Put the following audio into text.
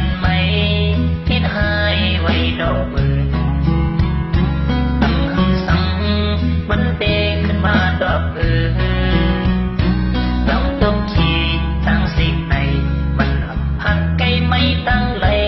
กันไหมคิดให้ไว้ดอกมือตั้งคำสั่งมันเตขึ้นมาดอกเออต้องตกขีดตั้งสิบในมันหักไกลไม่ตั้งเลย